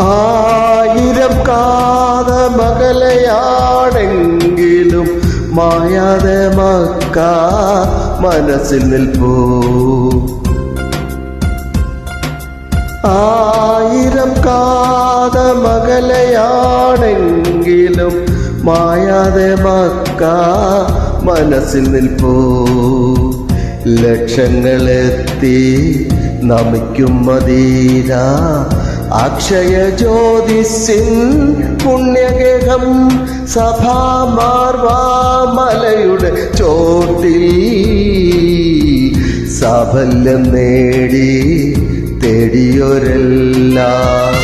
ആയിരം കാത മകലയാണെങ്കിലും മായാതെ മക്ക മനസ്സിൽ നിൽപ്പൂ. ആയിരം കാത മകലയാണെങ്കിലും മായാതെ മക്ക മനസ്സിൽ നിൽപ്പൂ. ലക്ഷങ്ങളെത്തി നമിക്കും മതീരാ അക്ഷയ ജ്യോതിസിൻ പുണ്യഗേഹം സഭാമാർവാമലയുടെ ചോട്ടിൽ സാഫല്യം നേടി തേടിയൊരെല്ലാം.